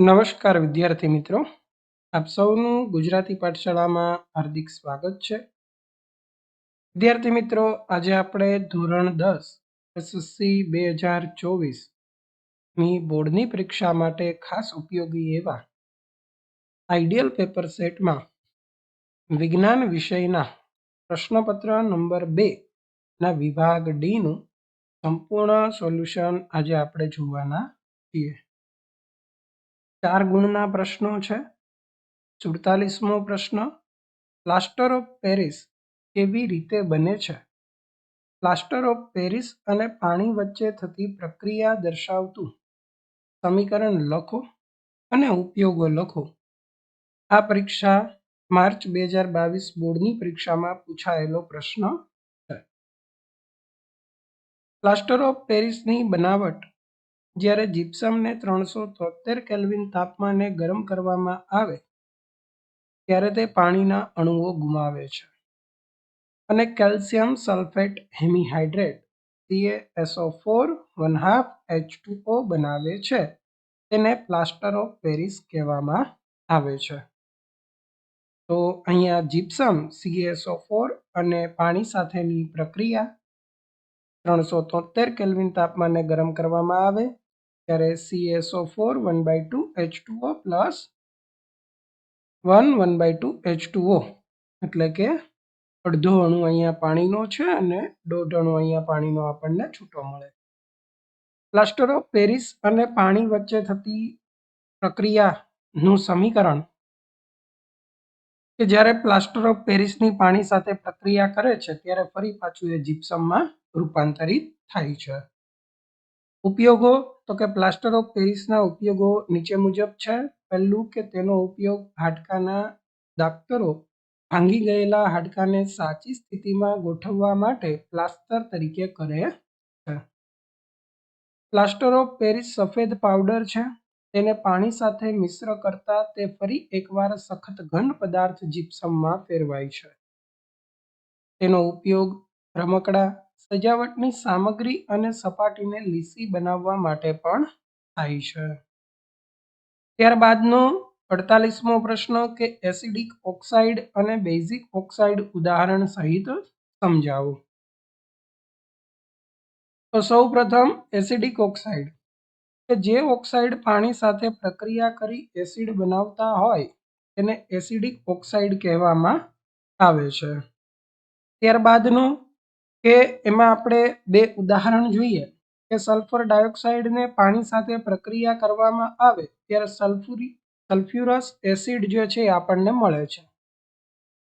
નમસ્કાર વિદ્યાર્થી મિત્રો. આપ સૌનું ગુજરાતી પાઠશાળામાં હાર્દિક સ્વાગત છે. વિદ્યાર્થી મિત્રો, આજે આપણે ધોરણ દસ એસએસસી બે હજાર ચોવીસની બોર્ડની પરીક્ષા માટે ખાસ ઉપયોગી એવા આઈડિયલ પેપર સેટમાં વિજ્ઞાન વિષયના પ્રશ્નપત્ર નંબર બે ના વિભાગ ડીનું સંપૂર્ણ સોલ્યુશન આજે આપણે જોવાના છીએ. ચાર ગુણના પ્રશ્નો છે. સુડતાલીસમો પ્રશ્ન પ્લાસ્ટર ઓફ પેરિસ કેવી રીતે બને છે? પ્લાસ્ટર ઓફ પેરિસ અને પાણી વચ્ચે થતી પ્રક્રિયા દર્શાવતું. સમીકરણ લખો અને ઉપયોગો લખો. આ પરીક્ષા માર્ચ બે હજાર બાવીસ બોર્ડની પરીક્ષામાં પૂછાયેલો પ્રશ્ન છે. પ્લાસ્ટર ઓફ પેરિસની બનાવટ જ્યારે જીપ્સમને ત્રણસો તોતેર કેલ્વિન તાપમાને ગરમ કરવામાં આવે, ત્યારે તે પાણીના અણુઓ ગુમાવે છે. અને calcium sulphate hemihydrate C A S O four one half H two બનાવે છે. તેને પ્લાસ્ટર ઓફ પેરિસ કહેવામાં આવે છે. તો અહીંયા જીપ્સમ સીએસઓ ફોર અને પાણી સાથેની પ્રક્રિયા, ત્રણસો તોતેર કેલ્વિન તાપમાને ગરમ કરવામાં આવે ત્યારે C S O four one by two H two O plus one one by two H two O એટલે કે અડધો અણુ અહીંયા પાણીનો છે અને દોઢ અણુ અહીંયા પાણીનો આપણને છૂટો મળે. પ્લાસ્ટર ઓફ પેરિસ અને પાણી વચ્ચે થતી પ્રક્રિયાનું સમીકરણ કે જ્યારે પ્લાસ્ટર ઓફ પેરિસની પાણી સાથે પ્રક્રિયા કરે છે, ત્યારે ફરી પાછું એ જીપ્સમમાં રૂપાંતરિત થાય છે. ઉપયોગો તો કે પ્લાસ્ટર ઓફ પેરિસના ઉપયોગો નીચે મુજબ છે. પહેલું કે તેનો ઉપયોગ હાડકાના દાક્તરો ભાંગી ગયેલા હાડકાને સાચી સ્થિતિમાં ગોઠવવા માટે પ્લાસ્ટર તરીકે કરે છે. પ્લાસ્ટર ઓફ પેરિસ સફેદ પાવડર છે. તેને પાણી સાથે મિશ્ર કરતા તે ફરી એકવાર સખત ઘન પદાર્થ જીપ્સમમાં ફેરવાય છે. તેનો ઉપયોગ રમકડા સજાવટની સામગ્રી અને સપાટીને લીસી બનાવવા માટે પણ થાય છે. ત્યારબાદનો અડતાલીસમો પ્રશ્ન કે એસિડિક ઓક્સાઇડ અને બેઝિક ઓક્સાઇડ ઉદાહરણ સહિત સમજાવો. તો સૌ પ્રથમ એસિડિક ઓક્સાઇડ. કે જે ઓક્સાઇડ પાણી સાથે પ્રક્રિયા કરી એસિડ બનાવતા હોય તેને એસિડિક ઓક્સાઇડ કહેવામાં આવે છે. ત્યારબાદનું કે એમાં આપણે બે ઉદાહરણ જોઈએ કે સલ્ફર ડાયોક્સાઇડને પાણી સાથે પ્રક્રિયા કરવામાં આવે ત્યારે સલ્ફુરી, સલ્ફ્યુરસ એસિડ જે છે આપણને મળે છે.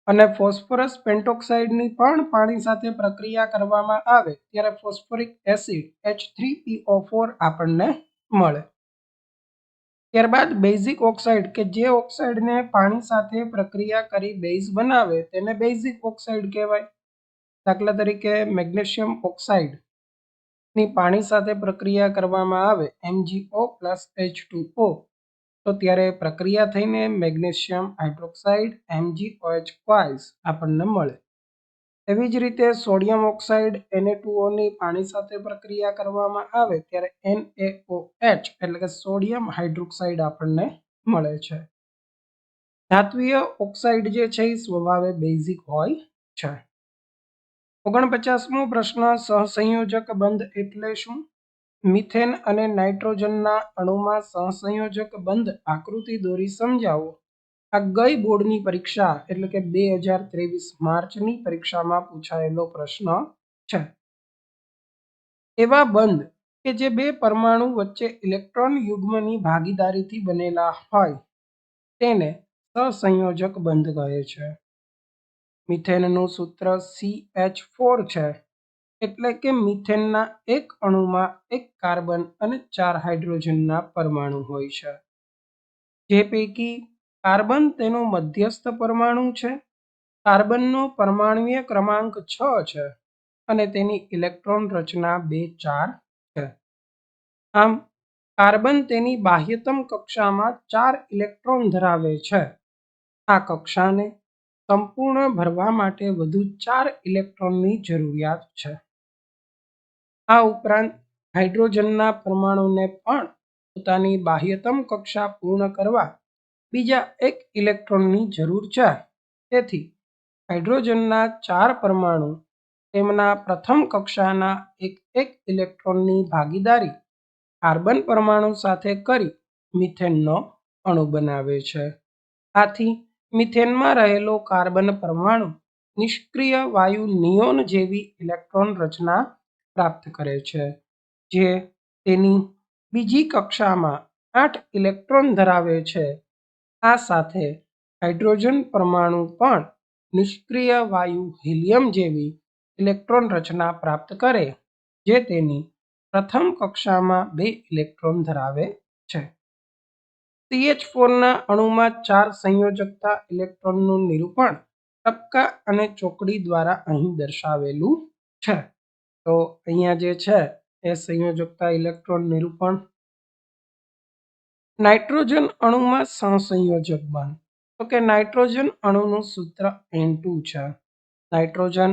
અને ફોસ્ફરસ પેન્ટોક્સાઇડની પણ પાણી સાથે પ્રક્રિયા કરવામાં આવે ત્યારે phosphoric acid H three P O four આપણને મળે. ત્યારબાદ બેઝિક ઓક્સાઇડ કે જે ઓક્સાઇડને પાણી સાથે પ્રક્રિયા કરી બેઝ બનાવે તેને બેઝિક ઓક્સાઇડ કહેવાય. દાખલા તરીકે મેગ્નેશિયમ ઓક્સાઇડની પાણી સાથે પ્રક્રિયા કરવામાં આવે એમજીઓ પ્લસ એચ ટુ તો ત્યારે પ્રક્રિયા થઈને મેગ્નેશિયમ હાઇડ્રોક્સાઇડ એમજીઓએચ ક્વાઇસ આપણને મળે. એવી જ રીતે સોડિયમ ઓક્સાઇડ એને ની પાણી સાથે પ્રક્રિયા કરવામાં આવે ત્યારે એનએઓએચ એટલે કે સોડિયમ હાઇડ્રોક્સાઇડ આપણને મળે છે. ધાત્વીય ઓક્સાઇડ જે છે એ સ્વભાવે બેઝિક હોય છે. ઓગણપચાસમો પ્રશ્ન, સહસંયોજક બંધ એટલે શું? મિથેન અને નાઇટ્રોજનના અણુમાં સહસંયોજક બંધ આકૃતિ દોરી સમજાવો. આ ગઈ બોર્ડની પરીક્ષા, એટલે કે બે હજાર ત્રેવીસ માર્ચની પરીક્ષામાં પૂછાયેલો પ્રશ્ન છે. એવા બંધ કે જે બે પરમાણુ વચ્ચે ઇલેક્ટ્રોન યુગ્મની ભાગીદારીથી બનેલા હોય, તેને સહસંયોજક બંધ કહે છે. મિથેનનું સૂત્ર સી એચ ફોર છે, એટલે કે મિથેનના એક અણુમાં એક કાર્બન અને ચાર હાઇડ્રોજનના પરમાણુ હોય છે. જે પૈકી કાર્બન તેનું મધ્યસ્થ પરમાણુ છે. કાર્બનનો પરમાણુય ક્રમાંક છ છે અને તેની ઇલેક્ટ્રોન રચના બે ચાર છે. આમ, કાર્બન તેની બાહ્યતમ કક્ષામાં ચાર ઇલેક્ટ્રોન ધરાવે છે. આ કક્ષાને સંપૂર્ણ ભરવા માટે વધુ ચાર ઇલેક્ટ્રોનની જરૂરિયાત છે. આ ઉપરાંત હાઇડ્રોજનના પરમાણુને પણ પોતાની બાહ્યતમ કક્ષા પૂર્ણ કરવા બીજા એક ઇલેક્ટ્રોનની જરૂર છે. તેથી હાઇડ્રોજનના ચાર પરમાણુ તેમના પ્રથમ કક્ષાના એક એક ઇલેક્ટ્રોનની ભાગીદારી કાર્બન પરમાણુ સાથે કરી મિથેનનો અણુ બનાવે છે. આથી મિથેનમાં રહેલો કાર્બન પરમાણુ નિષ્ક્રિય વાયુ નિયોન જેવી ઇલેક્ટ્રોન રચના પ્રાપ્ત કરે છે, જે તેની બીજી કક્ષામાં આઠ ઇલેક્ટ્રોન ધરાવે છે. આ સાથે હાઇડ્રોજન પરમાણુ પણ નિષ્ક્રિય વાયુ હિલિયમ જેવી ઇલેક્ટ્રોન રચના પ્રાપ્ત કરે, જે તેની પ્રથમ કક્ષામાં બે ઇલેક્ટ્રોન ધરાવે છે. સીએચ ફોરના અણુમાં ચાર સંયોજકતા ઇલેક્ટ્રોનનું નિરૂપણ ટપકા અને ચોકડી દ્વારા અહીં દર્શાવેલું છે. તો અહીંયા જે છે એ સંયોજકતા ઇલેક્ટ્રોન નિરૂપણ નાઇટ્રોજન અણુમાં સહસંયોજક બન. તો કે નાઇટ્રોજન અણુનું સૂત્ર એન છે. નાઇટ્રોજન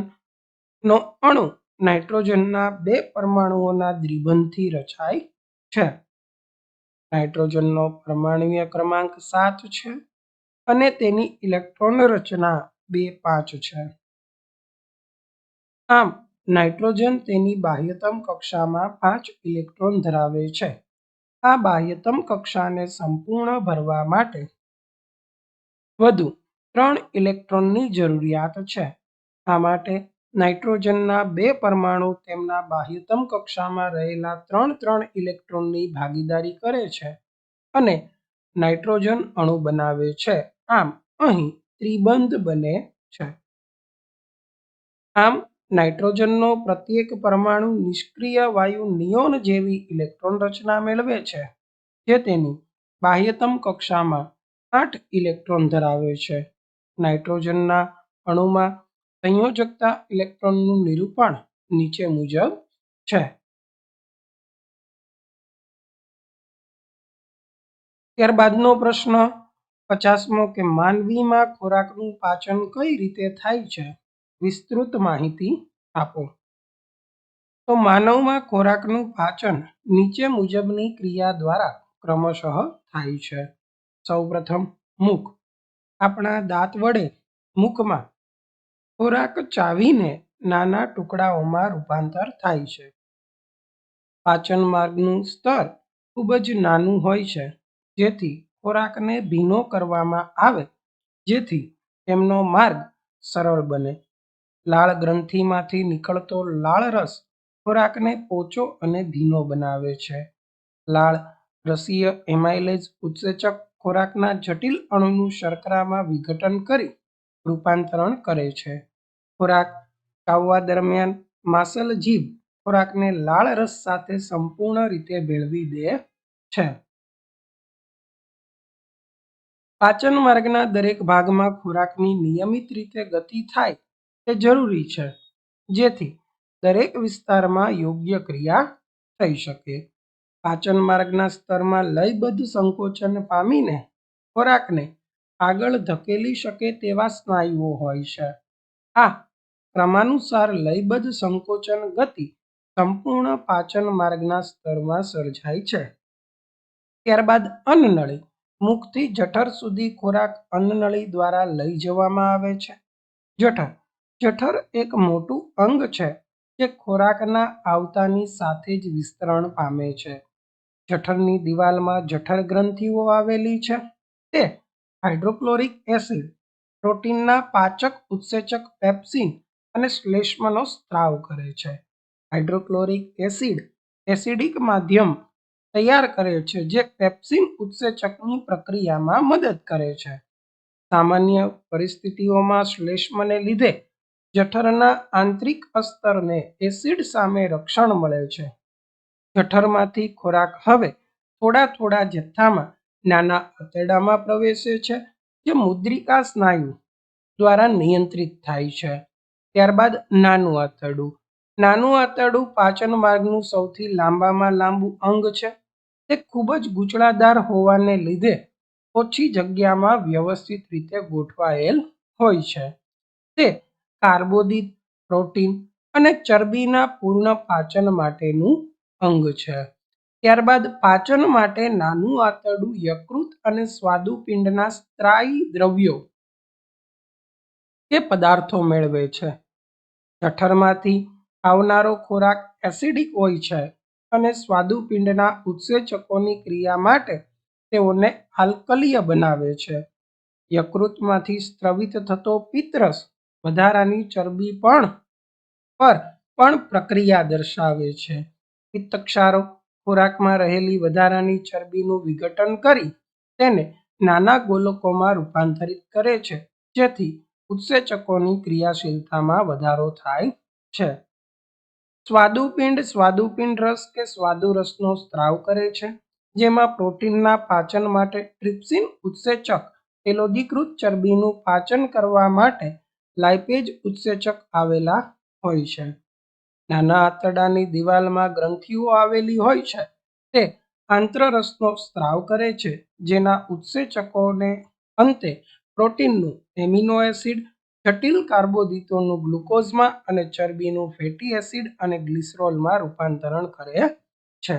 નો અણુ નાઇટ્રોજનના બે પરમાણુઓના દ્વિબંધથી રચાય છે. નાઇટ્રોજનનો પરમાણુય ક્રમાંક સાત છે અને તેની ઇલેક્ટ્રોન રચના બે પાંચ છે. આમ, નાઇટ્રોજન તેની બાહ્યતમ કક્ષામાં પાંચ ઇલેક્ટ્રોન ધરાવે છે. આ બાહ્યતમ કક્ષાને સંપૂર્ણ ભરવા માટે વધુ ત્રણ ઇલેક્ટ્રોનની જરૂરિયાત છે. આ માટે નાઇટ્રોજનના બે પરમાણુ તેમના બાહ્યતમ કક્ષામાં રહેલા ત્રણ ત્રણ ઇલેક્ટ્રોનની ભાગીદારી કરે છે અને નાઇટ્રોજન અણુ બનાવે છે. આમ, અહીં ત્રિબંધ બને છે. આમ, નાઇટ્રોજનનો પ્રત્યેક પરમાણુ નિષ્ક્રિય વાયુ નિયોન જેવી ઇલેક્ટ્રોન રચના મેળવે છે, જે તેની બાહ્યતમ કક્ષામાં આઠ ઇલેક્ટ્રોન ધરાવે છે. નાઇટ્રોજનના અણુમાં સંયોજકતા ઇલેક્ટ્રોનનું નિરૂપણ નીચે મુજબ છે. ત્યારબાદનો પ્રશ્ન, પચાસમો કે માનવીમાં ખોરાકનું પાચન કઈ રીતે થાય છે? વિસ્તૃત માહિતી આપો. તો માનવમાં ખોરાકનું પાચન નીચે મુજબની ક્રિયા દ્વારા ક્રમશઃ થાય છે. સૌપ્રથમ, મુખ. આપણા દાંત વડે મુખમાં ખોરાક ચાવીને નાના ટુકડાઓમાં રૂપાંતર થાય છે. પાચન માર્ગનું સ્તર ખૂબ જ નાનું હોય છે, જેથી ખોરાકને ભીનો કરવામાં આવે, જેથી તેમનો માર્ગ સરળ બને. લાળ ગ્રંથિમાંથી નીકળતો લાળ રસ ખોરાકને પોચો અને ભીનો બનાવે છે. લાળ રસીય એમાઇલેજ ઉત્સેચક ખોરાકના જટિલ અણુનું શર્કરામાં વિઘટન કરી રૂપાંતરણ કરે છે. ખોરાક કાવવા દરમિયાન માસલ જીભ ખોરાકને લાળ રસ સાથે સંપૂર્ણ રીતે ભેળવી દે છે. પાચન માર્ગના દરેક ભાગમાં ખોરાકની નિયમિત રીતે ગતિ થાય તે જરૂરી છે, જેથી દરેક વિસ્તારમાં યોગ્ય ક્રિયા થઈ શકે. પાચન માર્ગના સ્તરમાં લયબદ્ધ સંકોચન પામીને ખોરાકને આગળ ધકેલી શકે તેવા સ્નાયુઓ હોય છે. આ ક્રમાનુસાર લયબદ્ધ સંકોચન ગતિ સંપૂર્ણ પાચન માર્ગના સ્તરમાં સર્જાય છે. ત્યારબાદ અન્નનળી મુખથી જઠર સુધી ખોરાક અન્નનળી દ્વારા લઈ જવામાં આવે છે. જઠર જઠર એક મોટું અંગ છે જે ખોરાકના આવતાની સાથે જ વિસ્તરણ પામે છે. જઠરની દિવાલમાં જઠર ગ્રંથિઓ આવેલી છે. તે હાઇડ્રોક્લોરિક એસિડ પ્રોટીનના પાચક ઉત્સેચક પેપ્સિન અને શ્લેષ્મનો સ્ત્રાવ કરે છે. હાઇડ્રોક્લોરિક એસિડ એસિડિક માધ્યમ તૈયાર કરે છે, જે પેપ્સિન ઉત્સેચકની પ્રક્રિયામાં મદદ કરે છે. સામાન્ય પરિસ્થિતિઓમાં શ્લેષ્મને લીધે જઠરના આંતરિક અસ્તરને એસિડ સામે રક્ષણ મળે છે. જઠરમાંથી ખોરાક હવે થોડા થોડા જથ્થામાં નાના આંતરડામાં પ્રવેશે છે, જે મુદ્રિકા સ્નાયુ દ્વારા નિયંત્રિત થાય છે. ત્યારબાદ નાનું આંતરડું. નાનું આંતરડું પાચન માર્ગનું સૌથી લાંબામાં લાંબુ અંગ છે. તે ખૂબ જ ગૂંચળાદાર હોવાને લીધે ઓછી જગ્યામાં વ્યવસ્થિત રીતે ગોઠવાયેલ હોય છે. તે કાર્બોદિત, પ્રોટીન અને ચરબીના પૂર્ણ પાચન માટેનું અંગ છે. ત્યારબાદ પાચન માટે નાનું આંતરડું યકૃત અને સ્વાદુપિંડના સ્ત્રાવી દ્રવ્યો કે પદાર્થો મેળવે છે. જઠરમાંથી આવનારો ખોરાક એસિડિક હોય છે અને સ્વાદુપિંડના ઉત્સેચકોની ક્રિયા માટે તેઓને આલ્કલીય બનાવે છે. યકૃતમાંથી સ્ત્રવિત થતો પિત્રસ વધારાની ચરબી પણ પર પણ પ્રક્રિયા દર્શાવે છે. પિત્તક્ષારો ખોરાકમાં રહેલી વધારાની ચરબીનું વિઘટન કરી તેને નાના ગોલકોમાં રૂપાંતરિત કરે છે, જેથી ઉત્સેચકોની ક્રિયાશીલતામાં વધારો થાય છે. સ્વાદુપિંડ સ્વાદુપિંડ રસ કે સ્વાદુરસનો સ્ત્રાવ કરે છે, જેમાં પ્રોટીનના પાચન માટે ટ્રિપ્સિન ઉત્સેચક તેલોદીકૃત ચરબીનું પાચન કરવા માટે લાઇપેજ ઉત્સેચક આવેલા હોય છે. નાના આંતરડાની દિવાલમાં ગ્રંથિઓ આવેલી હોય છે, તે આંત્રરસનો સ્ત્રાવ કરે છે, જેના ઉત્સેચકોને અંતે પ્રોટીનનું, એમિનો એસિડ, જટિલ કાર્બોદિતોનું ગ્લુકોઝમાં અને ચરબીનું ફેટી એસિડ અને ગ્લિસરોલમાં રૂપાંતરણ કરે છે.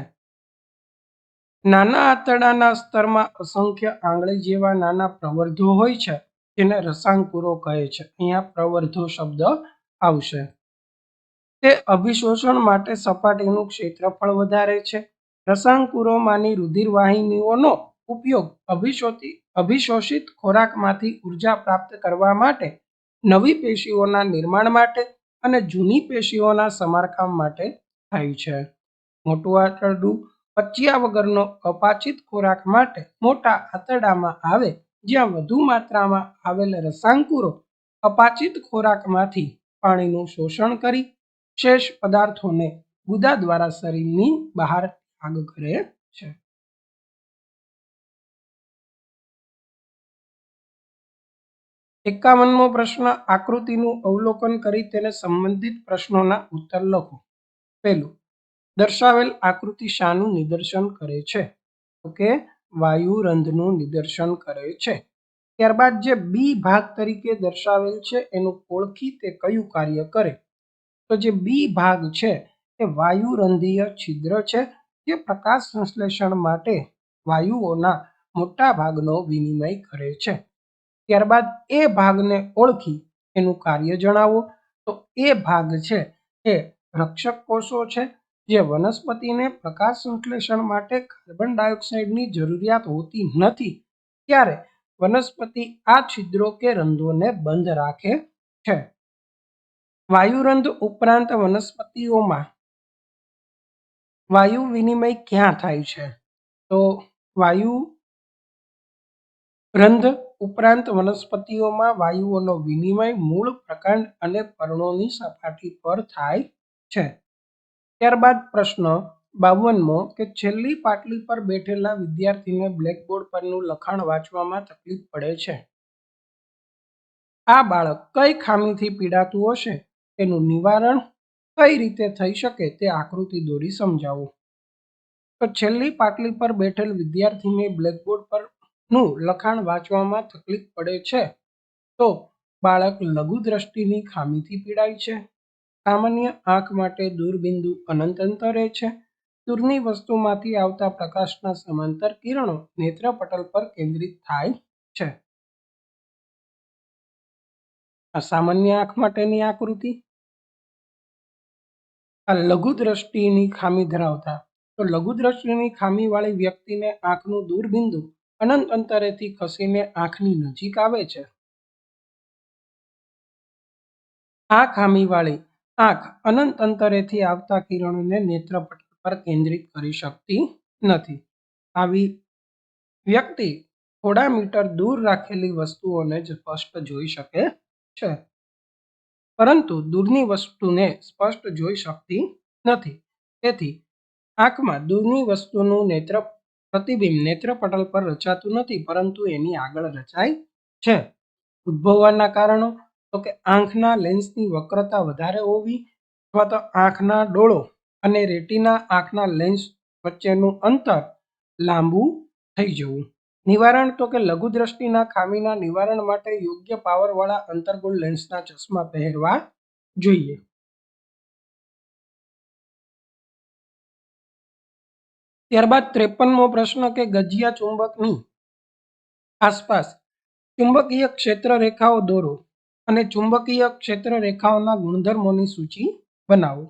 નાના આંતરડાના સ્તરમાં અસંખ્ય આંગળી જેવા નાના પ્રવર્ધો હોય છે, જેને રસાંકુરો કહે છે. અહીંયા પ્રવર્ધો શબ્દ આવશે. તે અભિશોષણ માટે સપાટીનું ક્ષેત્રફળ વધારે છે. રસાંકુરોમાંની રુધિરવાહિનીઓનો ઉપયોગ અભિશોષિત અભિશોષિત ખોરાકમાંથી ઊર્જા પ્રાપ્ત કરવા માટે, નવી પેશીઓના નિર્માણ માટે અને જૂની પેશીઓના સમારકામ માટે થાય છે. મોટું આંતરડું પચ્યા વગરનો અપાચિત ખોરાક માટે મોટા આંતરડામાં આવે, જ્યાં વધુ માત્રામાં આવેલ રસાંકુરો અપાચિત ખોરાકમાંથી પાણીનું શોષણ કરી શેષ પદાર્થોને ગુદા દ્વારા શરીરની બહાર ત્યાગ કરે છે. એકાવનમો પ્રશ્ન આકૃતિનું અવલોકન કરી તેને સંબંધિત પ્રશ્નોના ઉત્તર લખો. પહેલું, દર્શાવેલ આકૃતિ શાનું નિદર્શન કરે છે? તો કે વાયુરંધનું નિદર્શન કરે છે. ત્યારબાદ જે બી ભાગ તરીકે દર્શાવેલ છે, એનું ઓળખી તે કયું કાર્ય કરે? તો જે બી ભાગ છે, એ વાયુરંધીય છિદ્ર છે, જે પ્રકાશ સંશ્લેષણ માટે વાયુઓના મોટા ભાગનો વિનિમય કરે છે. ત્યારબાદ એ ભાગને ઓળખી એનું કાર્ય જણાવો. તો એ ભાગ છે એ રક્ષક કોષો છે, જે વનસ્પતિને પ્રકાશ સંશ્લેષણ માટે કાર્બન ડાયોક્સાઇડની જરૂરિયાત હોતી નથી. ત્યારે વનસ્પતિ આ છિદ્રો કે રંધોને બંધ રાખે છે. વાયુરંધ ઉપરાંત વનસ્પતિઓમાં વાયુ વિનિમય ક્યાં થાય છે? તો વાયુ રંધ ઉપરાંત વનસ્પતિઓમાં વાયુઓનો વિનિમય, મૂળ, પ્રકાંડ અને પર્ણોની સપાટી પર થાય છે. ત્યારબાદ પ્રશ્ન બાવનમો કે છેલ્લી પાટલી પર બેઠેલા વિદ્યાર્થીને બ્લેકબોર્ડ પરનું લખાણ વાંચવામાં તકલીફ પડે છે. આ બાળક કઈ ખામીથી પીડાતું હશે? તેનું નિવારણ કઈ રીતે થઈ શકે તે આકૃતિ દોરી સમજાવો. તો છેલ્લી પાટલી પર બેઠેલ વિદ્યાર્થીને બ્લેકબોર્ડ પરનું લખાણ વાંચવામાં તકલીફ પડે છે, તો બાળક લઘુ દ્રષ્ટિની ખામીથી પીડાય છે. સામાન્ય આંખ માટે દૂરબિંદુ અનંત અંતરે છે. દૂરની વસ્તુમાંથી આવતા પ્રકાશના સમાંતર કિરણો નેત્રપટલ પર કેન્દ્રિત થાય છે. આ સામાન્ય આંખ માટેની આકૃતિ. આ લઘુ દ્રષ્ટિની ખામી ધરાવતા, તો લઘુ દ્રષ્ટિની ખામીવાળી વ્યક્તિને આંખનું દૂરબિંદુ અનંત અંતરેથી ખસીને આંખની નજીક આવે છે. આ ખામીવાળી આંખ અનંત અંતરેથી આવતા કિરણોને નેત્રપટલ પર કેન્દ્રિત કરી શકતી નથી. આવી વ્યક્તિ થોડા મીટર દૂર રાખેલી વસ્તુઓને જ સ્પષ્ટ જોઈ શકે છે. પરંતુ દૂરની વસ્તુને સ્પષ્ટ જોઈ શકતી નથી. તેથી આંખમાં દૂરની વસ્તુનું નેત્ર પ્રતિબિંબ નેત્રપટલ પર રચાતું નથી, પરંતુ એની આગળ રચાય છે. ઉદ્ભવવાના કારણો? તો કે આંખના લેન્સની વક્રતા વધારે હોવી અથવા તો આંખના ડોળો અને રેટીના આંખના લેન્સ વચ્ચેનું અંતર લાંબુ થઈ જવું. નિવારણ તો કે લઘુ દ્રષ્ટિના ખામીના નિવારણ માટે યોગ્ય પાવરવાળા અંતર્ગુણ લેન્સના ચશ્મા પહેરવા જોઈએ. ત્યારબાદ ત્રેપનમો પ્રશ્ન કે ગજિયા ચુંબકની આસપાસ ચુંબકીય ક્ષેત્ર રેખાઓ દોરો અને ચુંબકીય ક્ષેત્ર રેખાઓના ગુણધર્મોની સૂચિ બનાવો.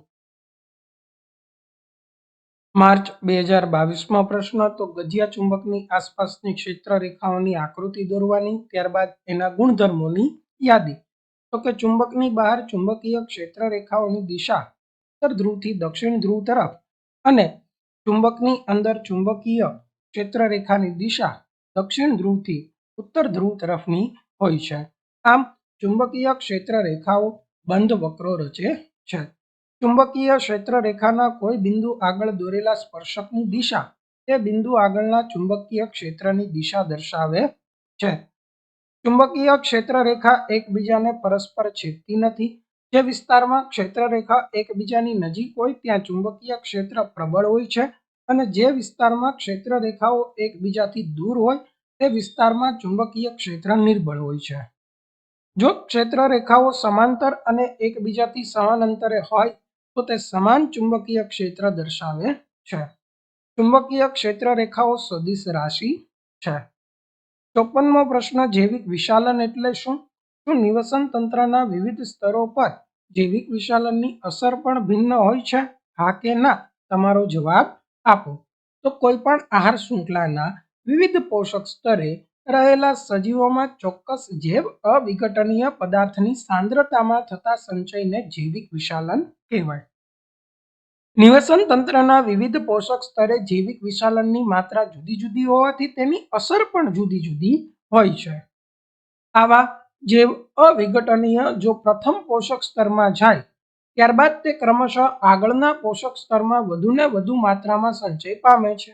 માર્ચ બે હજાર બાવીસમાં પ્રશ્ન, તો ગજિયા ચુંબકની આસપાસની ક્ષેત્ર રેખાઓની આકૃતિ દોરવાની, ત્યારબાદ એના ગુણધર્મોની યાદી. તો કે ચુંબકની બહાર ચુંબકીય ક્ષેત્ર રેખાઓની દિશા ઉત્તર ધ્રુવથી દક્ષિણ ધ્રુવ તરફ અને ચુંબકની અંદર ચુંબકીય ક્ષેત્રરેખાની દિશા દક્ષિણ ધ્રુવથી ઉત્તર ધ્રુવ તરફની હોય છે. આમ, ચુંબકીય ક્ષેત્રરેખાઓ બંધ વક્રો રચે છે. ચુંબકીય ક્ષેત્રરેખાના કોઈ બિંદુ આગળ દોરેલા સ્પર્શકની દિશા તે બિંદુ આગળના ચુંબકીય ક્ષેત્રની દિશા દર્શાવે છે. ચુંબકીય ક્ષેત્રરેખા એકબીજાને પરસ્પર છેદતી નથી. જે વિસ્તારમાં ક્ષેત્રરેખા એકબીજાની નજીક હોય ત્યાં ચુંબકીય ક્ષેત્ર પ્રબળ હોય છે અને જે વિસ્તારમાં ક્ષેત્રરેખાઓ એકબીજાથી દૂર હોય તે વિસ્તારમાં ચુંબકીય ક્ષેત્ર નિર્બળ હોય છે. જો ક્ષેત્ર રેખાઓ સમાંતર અને એકબીજાથી સમાન અંતરે હોય તો તે સમાન ચુંબકીય ક્ષેત્ર દર્શાવે છે. ચુંબકીય ક્ષેત્ર રેખાઓ સદિશ રાશિ છે. ચોપનમો પ્રશ્ન જૈવિક વિશાલન એટલે શું? શું નિવસન તંત્રના વિવિધ સ્તરો પર જૈવિક વિશાલનની અસર પણ ભિન્ન હોય છે. હા કે ના? તમારો જવાબ આપો. તો કોઈ પણ આહાર શૃંખલાના વિવિધ પોષક સ્તરે રહેલા સજીવોમાં ચોક્કસ જૈવ અવિઘટનીય પદાર્થની સાંદ્રતામાં થતા સંચયને જૈવિક વિશાલન કહેવાય. નિવસન તંત્રના વિવિધ પોષક સ્તરે જૈવિક વિશાલનની માત્રા જુદી જુદી હોવાથી તેની અસર પણ જુદી જુદી હોય છે. આવા જૈવ અવિઘટનીય જો પ્રથમ પોષક સ્તરમાં જાય, ત્યારબાદ તે ક્રમશઃ આગળના પોષક સ્તરમાં વધુને વધુ માત્રામાં સંચય પામે છે.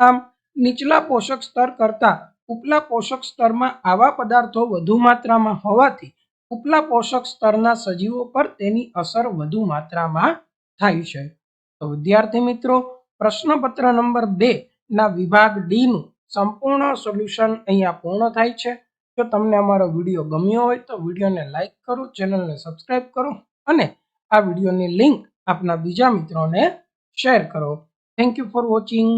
આમ, નીચલા પોષક સ્તર કરતાં ઉપલા પોષક સ્તરમાં આવા પદાર્થો વધુ માત્રામાં હોવાથી ઉપલા પોષક સ્તરના સજીવો પર તેની અસર વધુ માત્રામાં થાય છે. તો વિદ્યાર્થી મિત્રો, પ્રશ્નપત્ર નંબર બે ના વિભાગ ડી નું સંપૂર્ણ સોલ્યુશન અહીંયા પૂર્ણ થાય છે. જો તમને અમારો વીડિયો ગમ્યો હોય તો વિડીયોને લાઇક કરો, ચેનલને સબસ્ક્રાઈબ કરો અને આ વિડીયોની લિંક આપના બીજા મિત્રોને શેર કરો. Thank you for watching